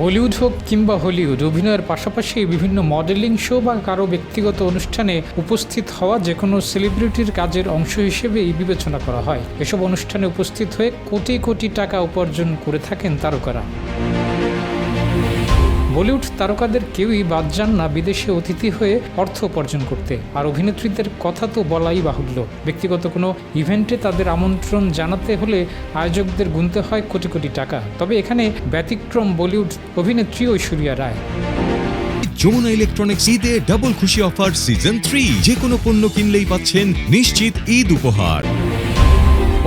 বলিউড হোক কিংবা হলিউড, অভিনয়ের পাশাপাশি বিভিন্ন মডেলিং শো বা কারও ব্যক্তিগত অনুষ্ঠানে উপস্থিত হওয়া যে কোনো সেলিব্রিটির কাজের অংশ হিসেবেই বিবেচনা করা হয়। এসব অনুষ্ঠানে উপস্থিত হয়ে কোটি কোটি টাকা উপার্জন করে থাকেন তারকারা। বলিউড তারকাদের কেউই বাদ যান না বিদেশে অতিথি হয়ে অর্থ উপার্জন করতে। আর অভিনেত্রীদের কথা তো বলাই বাহুল্য। ব্যক্তিগত কোনো ইভেন্টে তাদের আমন্ত্রণ জানাতে হলে আয়োজকদের গুনতে হয় কোটি কোটি টাকা। তবে এখানে ব্যতিক্রম বলিউড অভিনেত্রী ঐশ্বরিয়া রায়। যমুনা ইলেকট্রনিক্স ঈদে ডাবল খুশি অফার সিজন থ্রি। যে কোনো পণ্য কিনলেই পাচ্ছেন নিশ্চিত ঈদ উপহার।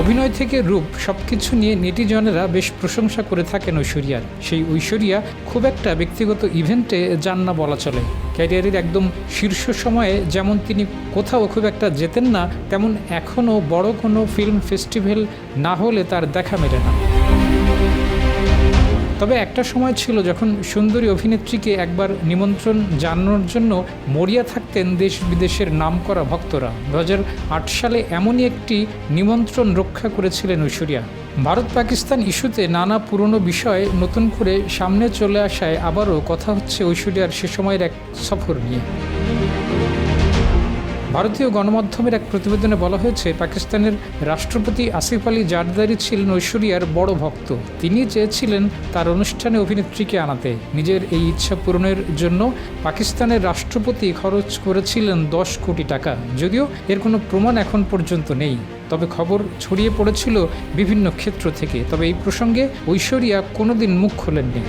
অভিনয় থেকে রূপ সব কিছু নিয়ে নেটিজনেরা বেশ প্রশংসা করে থাকেন ঐশ্বরিয়ার। সেই ঐশ্বরিয়া খুব একটা ব্যক্তিগত ইভেন্টে যান না বলা চলে। ক্যারিয়ারের একদম শীর্ষ সময়ে যেমন তিনি কোথাও খুব একটা যেতেন না, তেমন এখনও বড় কোনো ফিল্ম ফেস্টিভ্যাল না হলে তার দেখা মেলে না। তবে একটা সময় ছিল যখন সুন্দরী অভিনেত্রীকে একবার নিমন্ত্রণ জানানোর জন্য মরিয়া থাকতেন দেশ বিদেশের নামকরা ভক্তরা। দু হাজার আট সালে এমনই একটি নিমন্ত্রণ রক্ষা করেছিলেন ঐশ্বরিয়া। ভারত পাকিস্তান ইস্যুতে নানা পুরনো বিষয় নতুন করে সামনে চলে আসায় আবারও কথা হচ্ছে ঐশ্বরিয়ার সে সময়ের এক সফর নিয়ে। ভারতীয় গণমাধ্যমের এক প্রতিবেদনে বলা হয়েছে, পাকিস্তানের রাষ্ট্রপতি আসিফ আলী জারদারি ছিলেন ঐশ্বরিয়ার বড় ভক্ত। তিনি চেয়েছিলেন তার অনুষ্ঠানে অভিনেত্রীকে আনাতে। নিজের এই ইচ্ছা পূরণের জন্য পাকিস্তানের রাষ্ট্রপতি খরচ করেছিলেন দশ কোটি টাকা। যদিও এর কোনো প্রমাণ এখন পর্যন্ত নেই। তবে খবর ছড়িয়ে পড়েছিল বিভিন্ন ক্ষেত্র থেকে। তবে এই প্রসঙ্গে ঐশ্বরিয়া কোনোদিন মুখ খোলেননি।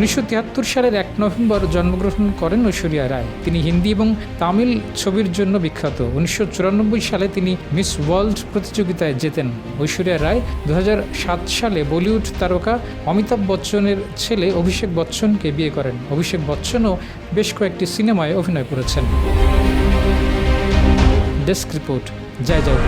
উনিশশো তিয়াত্তর সালের এক নভেম্বর জন্মগ্রহণ করেন ঐশ্বরিয়া রায়। তিনি হিন্দি এবং তামিল ছবির জন্য বিখ্যাত। উনিশশো চুরানব্বই সালে তিনি মিস ওয়ার্ল্ড প্রতিযোগিতায় জেতেন। ঐশ্বরিয়া রায় দু হাজার সাত সালে বলিউড তারকা অমিতাভ বচ্চনের ছেলে অভিষেক বচ্চনকে বিয়ে করেন। অভিষেক বচ্চনও বেশ কয়েকটি সিনেমায় অভিনয় করেছেন। ডেস্ক রিপোর্ট, জয় জয়